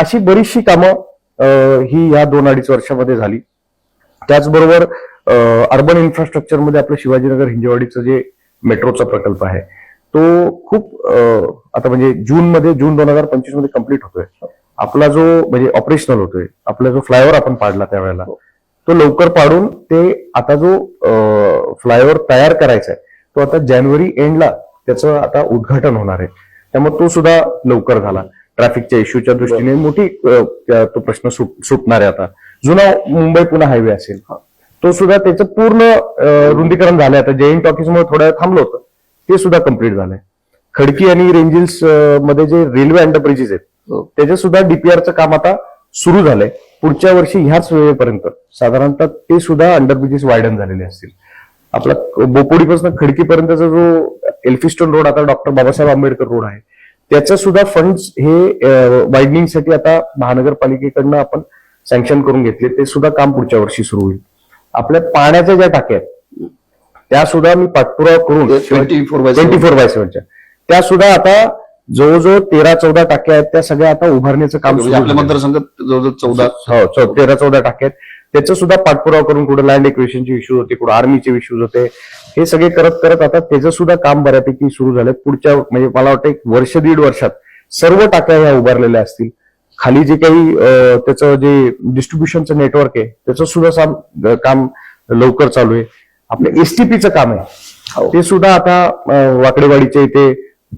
अशी बरीचशी कामं ही या दोन अडीच वर्षामध्ये झाली. त्याचबरोबर अर्बन इन्फ्रास्ट्रक्चरमध्ये आपलं शिवाजीनगर हिंजेवाडीचं जे मेट्रोचा प्रकल्प आहे तो खूप आता म्हणजे जून मध्ये जून दोन हजार पंचवीसमध्ये कंप्लीट होतोय. आपला जो म्हणजे ऑपरेशनल होतोय आपला जो फ्लायओव्हर आपण पाडला त्यावेळेला तो लवकर पाडून ते आता जो फ्लायओव्हर तयार करायचा आहे तो आता जानेवारी एंडला त्याचं आता उद्घाटन होणार आहे. त्यामुळे तो सुद्धा लवकर झाला. ट्रॅफिकच्या इश्यूच्या दृष्टीने मोठी तो प्रश्न सुट- सुटणार आहे आता. जुना मुंबई पुणे हायवे असेल तो सुद्धा त्याचं पूर्ण रुंदीकरण झालंय. आता जैन टॉकीजमुळे थोड्या वेळ थांबलं होतं. ते सुद्धा कंप्लीट झालंय. खडकी आणि रेंजिल्समध्ये जे रेल्वे अंडरब्रिजेस आहेत त्याचे सुद्धा डीपीआरचं काम आता सुरू झालंय. पुढच्या वर्षी ह्याच वेळेपर्यंत साधारणतः ते सुद्धा अंडरब्रिजेस वायडन झालेले असतील. आपला बोपोडीपासून खडकीपर्यंतचा जो एल्फिस्टोन रोड आता डॉक्टर बाबासाहेब आंबेडकर रोड आहे त्याचं सुद्धा फंड्स हे वायडनिंगसाठी आता महानगरपालिकेकडनं आपण सँक्शन करून घेतले. ते सुद्धा काम पुढच्या वर्षी सुरू होईल. आपल्या पाण्याच्या ज्या टाक्या आहेत त्या सुद्धा मी पाठपुरावा करून 24 by ट्वेंटी फोर बाय सेव्हनच्या त्या सुद्धा आता जवळजवळ तेरा चौदा टाक्या आहेत. त्या सगळ्या आता उभारण्याचं काम म्हणजे. मतदारसंघात जवळजवळ चौदा. हो तेरा चौदा टाके आहेत. त्याचा सुद्धा पाठपुरावा करून कुठे लँड एक्विशनचे इश्यूज होते कुठे आर्मीचे इश्यूज होते. हे सगळे करत करत आता त्याचं सुद्धा काम बऱ्यापैकी सुरू झालं पुढच्या म्हणजे मला वाटतं एक वर्ष दीड वर्षात सर्व टाक्या ह्या उभारलेल्या असतील. खाली जे काही त्याचं जे डिस्ट्रीब्युशनचं नेटवर्क आहे त्याचं सुद्धा काम लवकर चालू आहे. आपलं एसटीपीचं काम आहे. ते सुद्धा आता वाकडेवाडीच्या इथे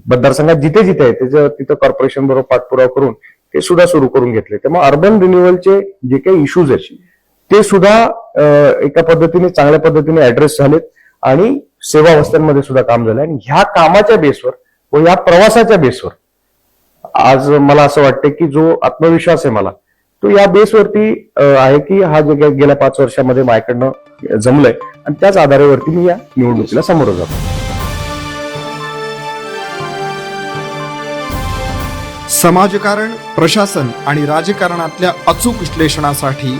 मतदारसंघात जिथे जिथे आहे त्याचं तिथं कॉर्पोरेशन बरोबर पाठपुरावा करून ते सुद्धा सुरू करून घेतले त्यामुळे अर्बन रिन्युअलचे जे काही इश्यूज आहेत ते सुद्धा एका पद्धतीने चांगल्या पद्धतीने ऍड्रेस झालेत आणि सेवा वस्त्यांमध्ये सुद्धा काम झालं आणि ह्या कामाच्या बेसवर व या प्रवासाच्या बेसवर आज मला असं वाटतं की जो आत्मविश्वास आहे मला तो या बेसवरती आहे की हा जे गेल्या पाच वर्षामध्ये माझ्याकडनं जमलंय आणि त्याच आधारावरती मी या निवडणुकीला समोर जातो समाजकारण प्रशासन आणि राजकारणातल्या अचूक विश्लेषणासाठी